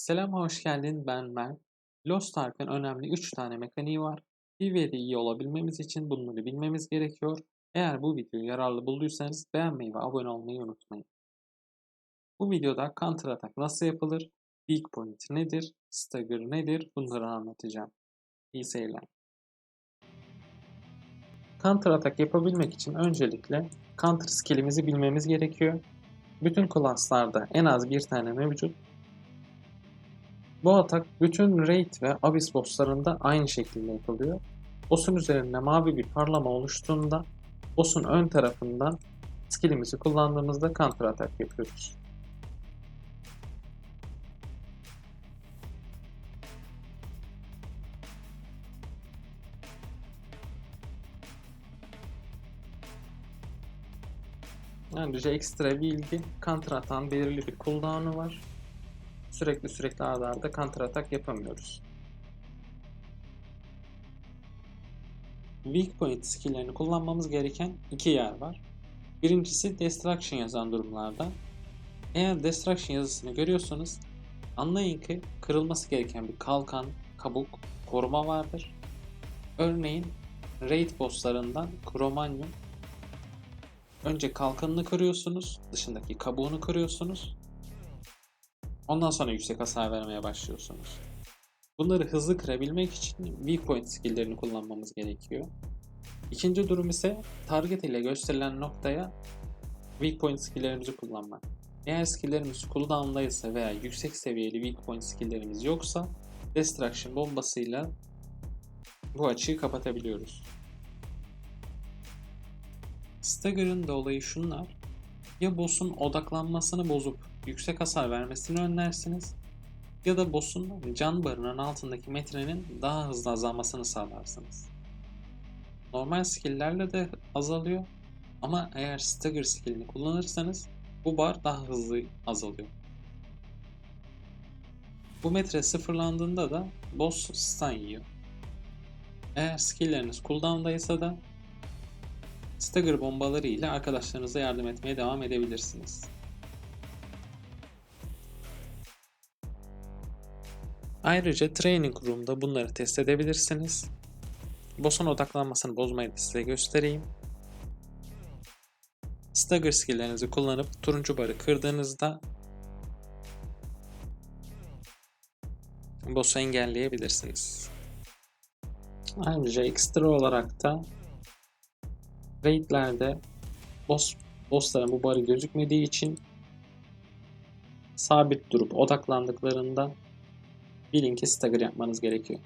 Selam, hoş geldin. Ben Mert. Lost Ark'ın önemli 3 tane mekaniği var. PvE'de iyi olabilmemiz için bunları bilmemiz gerekiyor. Eğer bu videoyu yararlı bulduysanız beğenmeyi ve abone olmayı unutmayın. Bu videoda Counter Attack nasıl yapılır, Weak Point nedir, Stagger nedir bunları anlatacağım. İyi seyirler. Counter Attack yapabilmek için öncelikle Counter skillimizi bilmemiz gerekiyor. Bütün klaslarda en az bir tane mevcut bu atak bütün raid ve abyss bosslarında aynı şekilde yapılıyor. Boss'un üzerinde mavi bir parlama oluştuğunda boss'un ön tarafından skillimizi kullandığımızda counter atak yapıyoruz. Ayrıca ekstra bilgi counter atağın belirli bir cooldown'u var sürekli sürekli arda arda counter atak yapamıyoruz. Weak point skill'lerini kullanmamız gereken iki yer var. Birincisi Destruction yazan durumlarda. Eğer Destruction yazısını görüyorsanız anlayın ki kırılması gereken bir kalkan, kabuk, koruma vardır. Örneğin Raid bosslarından Chromanium Önce kalkanını kırıyorsunuz, dışındaki kabuğunu kırıyorsunuz. Ondan sonra yüksek hasar vermeye başlıyorsunuz. Bunları hızlı kırabilmek için weak point skill'lerini kullanmamız gerekiyor. İkinci durum ise target ile gösterilen noktaya weak point skill'lerimizi kullanmak. Eğer skill'lerimiz cooldown'daysa veya yüksek seviyeli weak point skill'lerimiz yoksa destruction bombasıyla bu açığı kapatabiliyoruz. Stagger'ın da olayı şunlar. Ya boss'un odaklanmasını bozup yüksek hasar vermesini önlersiniz ya da boss'un can barının altındaki metrenin daha hızlı azalmasını sağlarsınız. Normal skill'lerle de azalıyor ama eğer stagger skill'ini kullanırsanız bu bar daha hızlı azalıyor. Bu metre sıfırlandığında da boss stun yiyor. Eğer skill'leriniz cooldown'daysa da stagger bombaları ile arkadaşlarınıza yardım etmeye devam edebilirsiniz. Ayrıca Training Room'da bunları test edebilirsiniz. Boss'un odaklanmasını bozmayı da size göstereyim. Stagger skill'lerinizi kullanıp turuncu barı kırdığınızda boss'u engelleyebilirsiniz. Ayrıca ekstra olarak da raidlerde boss, bossların bu barı gözükmediği için sabit durup odaklandıklarında bir linki stagger yapmanız gerekiyor.